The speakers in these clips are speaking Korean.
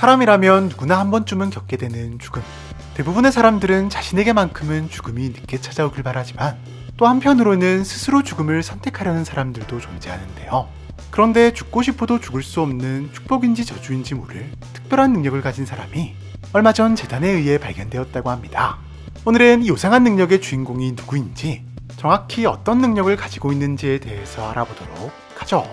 사람이라면 누구나 한 번쯤은 겪게 되는 죽음. 대부분의 사람들은 자신에게만큼은 죽음이 늦게 찾아오길 바라지만 또 한편으로는 스스로 죽음을 선택하려는 사람들도 존재하는데요. 그런데 죽고 싶어도 죽을 수 없는 축복인지 저주인지 모를 특별한 능력을 가진 사람이 얼마 전 재단에 의해 발견되었다고 합니다. 오늘은 이 요상한 능력의 주인공이 누구인지 정확히 어떤 능력을 가지고 있는지에 대해서 알아보도록 하죠.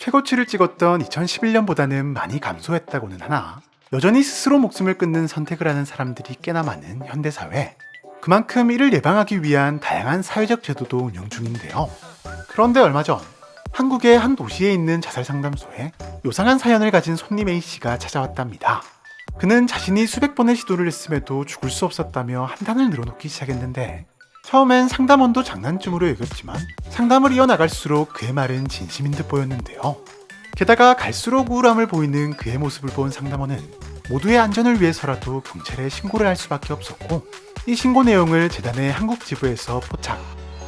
최고치를 찍었던 2011년보다는 많이 감소했다고는 하나 여전히 스스로 목숨을 끊는 선택을 하는 사람들이 꽤나 많은 현대사회 그만큼 이를 예방하기 위한 다양한 사회적 제도도 운영 중인데요. 그런데 얼마 전 한국의 한 도시에 있는 자살 상담소에 요상한 사연을 가진 손님 A씨가 찾아왔답니다. 그는 자신이 수백 번의 시도를 했음에도 죽을 수 없었다며 한단을 늘어놓기 시작했는데 처음엔 상담원도 장난쯤으로 여겼지만 상담을 이어나갈수록 그의 말은 진심인 듯 보였는데요. 게다가 갈수록 우울함을 보이는 그의 모습을 본 상담원은 모두의 안전을 위해서라도 경찰에 신고를 할 수밖에 없었고 이 신고 내용을 재단의 한국 지부에서 포착,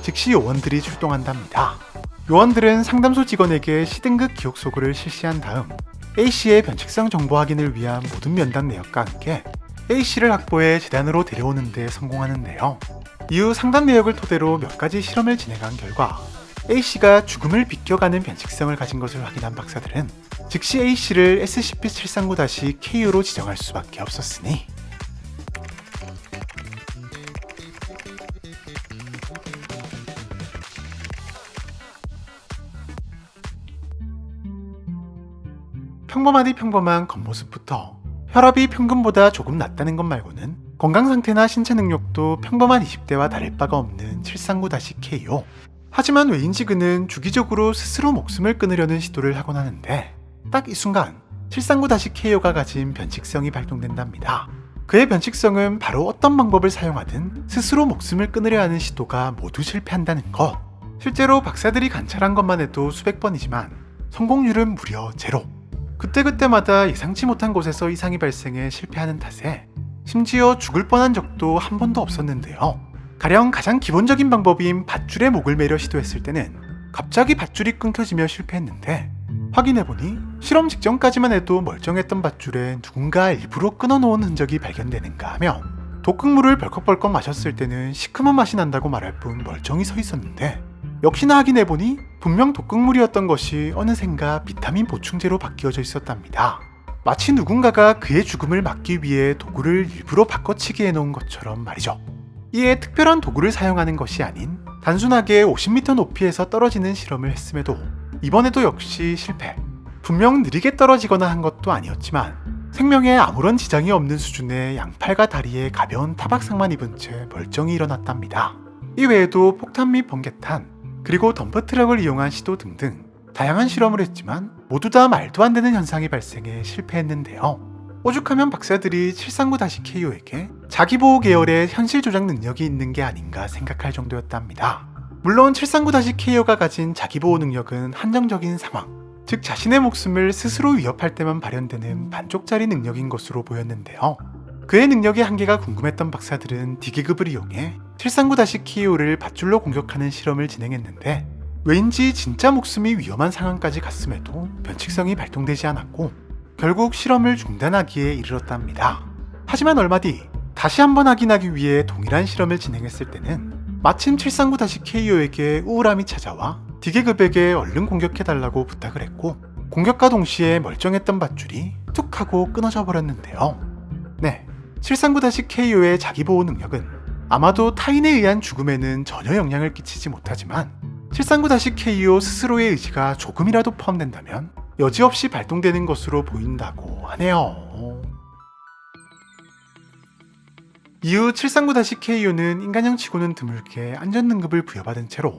즉시 요원들이 출동한답니다. 요원들은 상담소 직원에게 시등급 기억 소구를 실시한 다음 A씨의 변칙성 정보 확인을 위한 모든 면담 내역과 함께 A씨를 확보해 재단으로 데려오는 데 성공하는데요. 이후 상담 내역을 토대로 몇 가지 실험을 진행한 결과 A씨가 죽음을 비껴가는 변칙성을 가진 것을 확인한 박사들은 즉시 A씨를 SCP-739-KU로 지정할 수밖에 없었으니 평범하디 평범한 겉모습부터 혈압이 평균보다 조금 낮다는 것 말고는 건강 상태나 신체 능력도 평범한 20대와 다를 바가 없는 739-K요. 하지만 왜인지 그는 주기적으로 스스로 목숨을 끊으려는 시도를 하곤 하는데 딱 이 순간 739-KO가 가진 변칙성이 발동된답니다. 그의 변칙성은 바로 어떤 방법을 사용하든 스스로 목숨을 끊으려 하는 시도가 모두 실패한다는 것. 실제로 박사들이 관찰한 것만 해도 수백 번이지만 성공률은 무려 제로. 그때그때마다 예상치 못한 곳에서 이상이 발생해 실패하는 탓에 심지어 죽을 뻔한 적도 한 번도 없었는데요. 가령 가장 기본적인 방법인 밧줄에 목을 매려 시도했을 때는 갑자기 밧줄이 끊겨지며 실패했는데 확인해보니 실험 직전까지만 해도 멀쩡했던 밧줄에 누군가 일부러 끊어놓은 흔적이 발견되는가 하며 독극물을 벌컥벌컥 마셨을 때는 시큼한 맛이 난다고 말할 뿐 멀쩡히 서 있었는데 역시나 확인해보니 분명 독극물이었던 것이 어느샌가 비타민 보충제로 바뀌어져 있었답니다. 마치 누군가가 그의 죽음을 막기 위해 도구를 일부러 바꿔치기 해놓은 것처럼 말이죠. 이에 특별한 도구를 사용하는 것이 아닌 단순하게 50m 높이에서 떨어지는 실험을 했음에도 이번에도 역시 실패. 분명 느리게 떨어지거나 한 것도 아니었지만 생명에 아무런 지장이 없는 수준의 양팔과 다리에 가벼운 타박상만 입은 채 멀쩡히 일어났답니다. 이외에도 폭탄 및 번개탄, 그리고 덤프트럭을 이용한 시도 등등 다양한 실험을 했지만 모두 다 말도 안 되는 현상이 발생해 실패했는데요. 오죽하면 박사들이 739-KO에게 자기보호 계열의 현실 조작 능력이 있는 게 아닌가 생각할 정도였답니다. 물론 739-KO가 가진 자기보호 능력은 한정적인 상황, 즉 자신의 목숨을 스스로 위협할 때만 발현되는 반쪽짜리 능력인 것으로 보였는데요. 그의 능력의 한계가 궁금했던 박사들은 D계급을 이용해 739-KO를 밧줄로 공격하는 실험을 진행했는데 왠지 진짜 목숨이 위험한 상황까지 갔음에도 변칙성이 발동되지 않았고 결국 실험을 중단하기에 이르렀답니다. 하지만 얼마 뒤 다시 한번 확인하기 위해 동일한 실험을 진행했을 때는 마침 739-KO에게 우울함이 찾아와 D계급에게 얼른 공격해달라고 부탁을 했고 공격과 동시에 멀쩡했던 밧줄이 툭 하고 끊어져 버렸는데요. 네, 739-KO의 자기 보호 능력은 아마도 타인에 의한 죽음에는 전혀 영향을 끼치지 못하지만 739-KO 스스로의 의지가 조금이라도 포함된다면 여지없이 발동되는 것으로 보인다고 하네요. 이후 739-KU는 인간형 치고는 드물게 안전등급을 부여받은 채로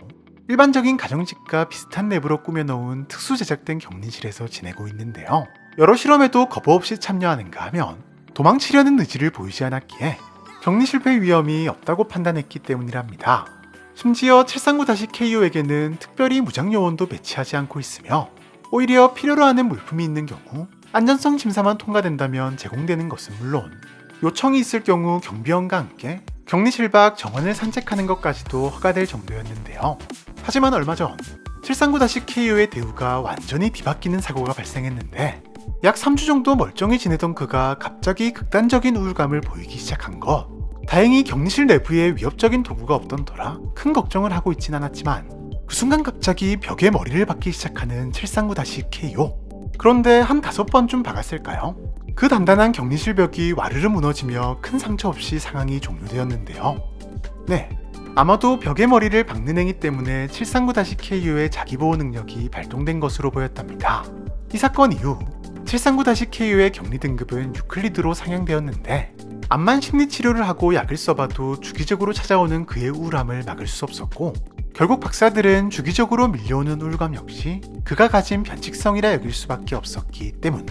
일반적인 가정집과 비슷한 랩으로 꾸며놓은 특수 제작된 격리실에서 지내고 있는데요. 여러 실험에도 거부 없이 참여하는가 하면 도망치려는 의지를 보이지 않았기에 격리 실패 위험이 없다고 판단했기 때문이랍니다. 심지어 739-KU에게는 특별히 무장요원도 배치하지 않고 있으며 오히려 필요로 하는 물품이 있는 경우 안전성 심사만 통과된다면 제공되는 것은 물론 요청이 있을 경우 경비원과 함께 격리실 밖 정원을 산책하는 것까지도 허가될 정도였는데요. 하지만 얼마 전 739-KO의 대우가 완전히 뒤바뀌는 사고가 발생했는데 약 3주 정도 멀쩡히 지내던 그가 갑자기 극단적인 우울감을 보이기 시작한 것. 다행히 격리실 내부에 위협적인 도구가 없던 터라 큰 걱정을 하고 있진 않았지만 그 순간 갑자기 벽에 머리를 박기 시작하는 739-KO. 그런데 한 다섯 번쯤 박았을까요? 그 단단한 격리실 벽이 와르르 무너지며 큰 상처 없이 상황이 종료되었는데요. 네. 아마도 벽에 머리를 박는 행위 때문에 739-KO의 자기보호 능력이 발동된 것으로 보였답니다. 이 사건 이후 739-KO의 격리 등급은 유클리드로 상향되었는데 암만 심리 치료를 하고 약을 써봐도 주기적으로 찾아오는 그의 우울함을 막을 수 없었고 결국 박사들은 주기적으로 밀려오는 우울감 역시 그가 가진 변칙성이라 여길 수밖에 없었기 때문.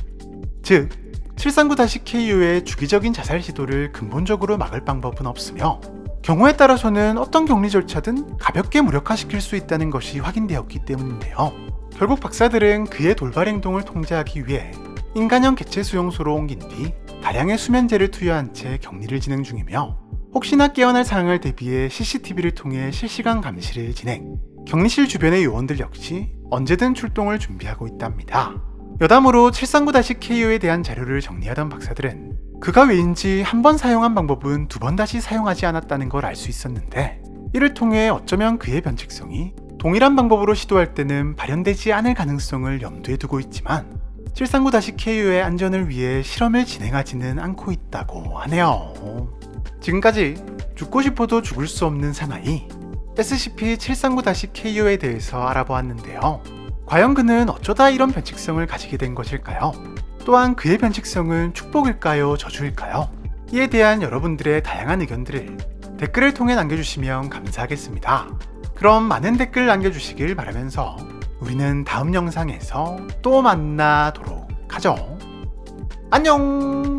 즉 739-KO의 주기적인 자살 시도를 근본적으로 막을 방법은 없으며 경우에 따라서는 어떤 격리 절차든 가볍게 무력화시킬 수 있다는 것이 확인되었기 때문인데요. 결국 박사들은 그의 돌발 행동을 통제하기 위해 인간형 개체 수용소로 옮긴 뒤 다량의 수면제를 투여한 채 격리를 진행 중이며 혹시나 깨어날 상황을 대비해 CCTV를 통해 실시간 감시를 진행. 격리실 주변의 요원들 역시 언제든 출동을 준비하고 있답니다. 여담으로 739-KO에 대한 자료를 정리하던 박사들은 그가 왜인지 한 번 사용한 방법은 두 번 다시 사용하지 않았다는 걸 알 수 있었는데 이를 통해 어쩌면 그의 변칙성이 동일한 방법으로 시도할 때는 발현되지 않을 가능성을 염두에 두고 있지만 739-KO의 안전을 위해 실험을 진행하지는 않고 있다고 하네요. 지금까지 죽고 싶어도 죽을 수 없는 사나이 SCP-739-KO에 대해서 알아보았는데요. 과연 그는 어쩌다 이런 변칙성을 가지게 된 것일까요? 또한 그의 변칙성은 축복일까요? 저주일까요? 이에 대한 여러분들의 다양한 의견들을 댓글을 통해 남겨주시면 감사하겠습니다. 그럼 많은 댓글 남겨주시길 바라면서 우리는 다음 영상에서 또 만나도록 하죠. 안녕!